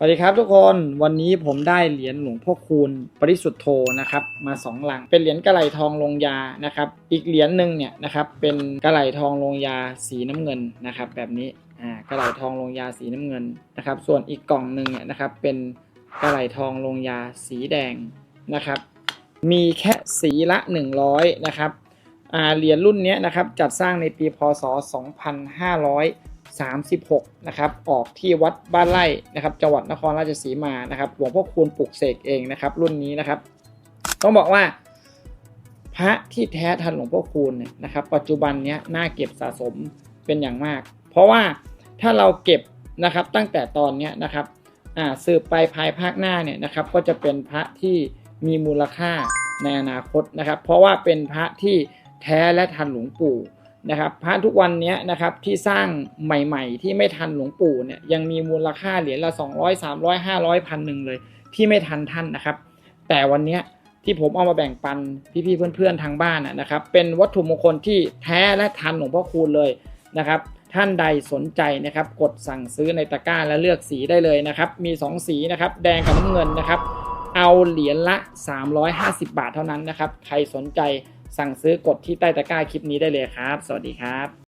สวัสดีครับทุกคนวันนี้ผมได้เหรียญหลวงพ่อคูณปริสุทธโธนะครับมาสองหลัง เป็นเหรียญกระไหลทองลงยานะครับอีกเหรียญหนึ่งเนี่ยนะครับเป็นกระไหลทองลงยาสีน้ำเงินนะครับแบบนี้อ่ากระไหลทองลงยาสีน้ำเงินนะครับส่วนอีกกล่องหนึ่งเนี่ยนะครับเป็นกระไหลทองลงยาสีแดงนะครับมีแค่สีละ 100นะครับอ่าเหรียญรุ่นนี้นะครับจัดสร้างในปีพศ 2500 36นะครับออกที่วัดบ้านไร่นะครับจังหวัดนครราชสีมานะครับหลวงพ่อคูณปลุกเสกเองนะครับรุ่นนี้นะครับต้องบอกว่าพระที่แท้ทันหลวงพ่อคูณเนี่ยนะครับปัจจุบันเนี้ยน่าเก็บสะสมเป็นอย่างมาก เพราะว่าถ้าเราเก็บนะครับตั้งแต่ตอนเนี้ยนะครับอ่าสืบไปภายภาคหน้าเนี่ยนะครับก็จะเป็นพระที่มีมูลค่าในอนาคตนะครับ เพราะว่าเป็นพระที่แท้และทันหลวงปู่ นะครับพระทุกวันนี้นะครับที่สร้างใหม่ๆ ที่ไม่ทันหลวงปู่เนี่ยยังมีมูลค่าเหรียญละ 200 300 500พันหนึ่งเลย ที่ไม่ทันท่านนะครับ แต่วันนี้ที่ผมเอามาแบ่งปันพี่ๆเพื่อนๆทางบ้านนะนะครับ เป็นวัตถุมงคลที่แท้และทันหลวงพ่อคูณเลยนะครับท่านใดสนใจนะครับ กดสั่งซื้อในตะกร้าและเลือกสีได้เลยนะครับ มี 2 สีนะครับ แดงกับน้ำเงินนะครับ เอาเหรียญละ 350 บาทเท่านั้นนะครับ ใครสนใจ สั่งซื้อกดที่ใต้ตะกร้าคลิปนี้ได้เลยครับ สวัสดีครับ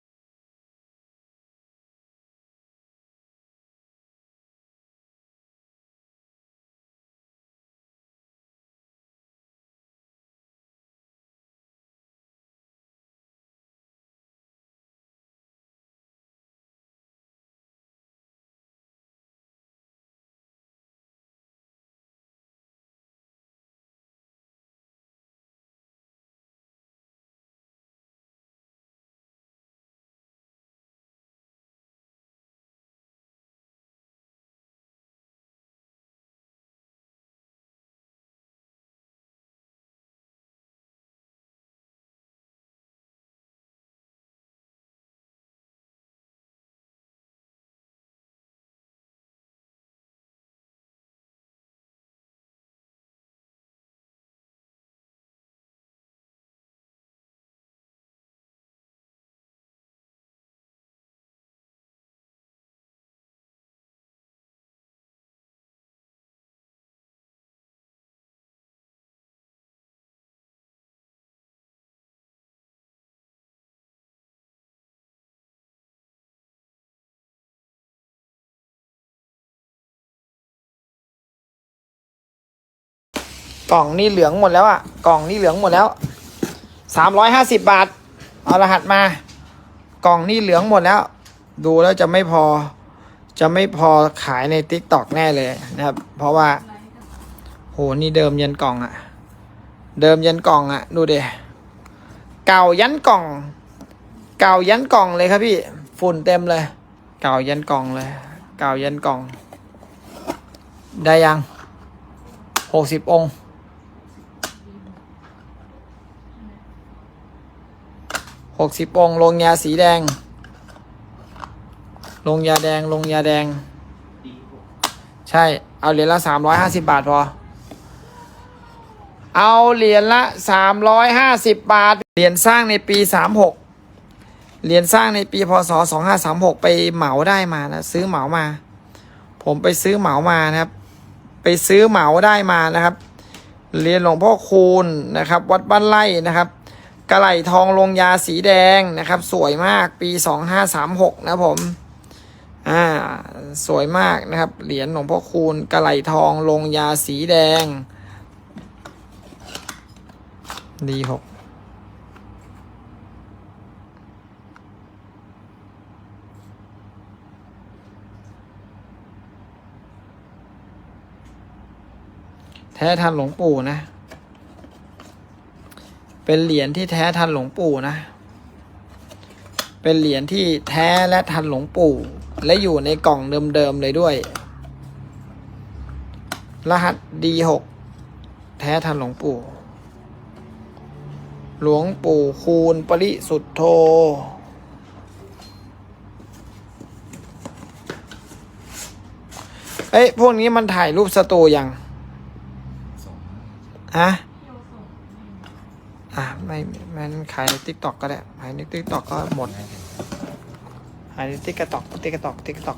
กล่องนี่เหลืองหมดแล้วอะกล่องนี่เหลืองหมดแล้วสามร้อยห้าสิบบาท เอารหัสมา กล่องนี่เหลืองหมดแล้ว ดูแล้วจะไม่พอ จะไม่พอขายในติ๊กตอกแน่เลยนะครับ เพราะว่า โห นี่เดิมยันกล่องอะเดิมยันกล่องอะดูเดเก่ายันกล่อง เก่ายันกล่องเลยครับพี่ ฝุ่นเต็มเลย เก่ายันกล่องเลย เก่ายันกล่อง ได้ยังหกสิบองค์ หกสิบองลงยาสีแดง ลงยาแดงลงยาแดง ใช่ เอาเหรียญละสามร้อยห้าสิบบาทพอ เอาเหรียญละสามร้อยห้าสิบบาท เหรียญสร้างในปีสามหกเหรียญสร้างในปีพศสองห้าสามหกไปเหมาได้มานะซื้อเหมามา ผมไปซื้อเหมามานะครับ ไปซื้อเหมาได้มานะครับ เหรียญหลวงพ่อคูณนะครับ วัดบ้านไร่นะครับ กระไหลทองลงยาสีแดงนะครับ สวยมากปีสองห้าสามหกนะผม อ่า สวยมากนะครับ เหรียญหลวงพ่อคูณกระไหลทองลงยาสีแดงดีหกแท้ทันหลวงปู่นะ เป็นเหรียญที่แท้ทันหลวงปู่นะ เป็นเหรียญที่แท้และทันหลวงปู่ และอยู่ในกล่องเดิมๆเลยด้วย รหัส D6 แท้ทันหลวงปู่ หลวงปู่คูณปริสุทธโธเอ้ยพวกนี้มันถ่ายรูปสตูยัง ฮะ อะไม่มันขายในทิกตอกก็ได้ขายในทิกตอกก็หมดขายในทิกตอกทิกตอกทิกตอก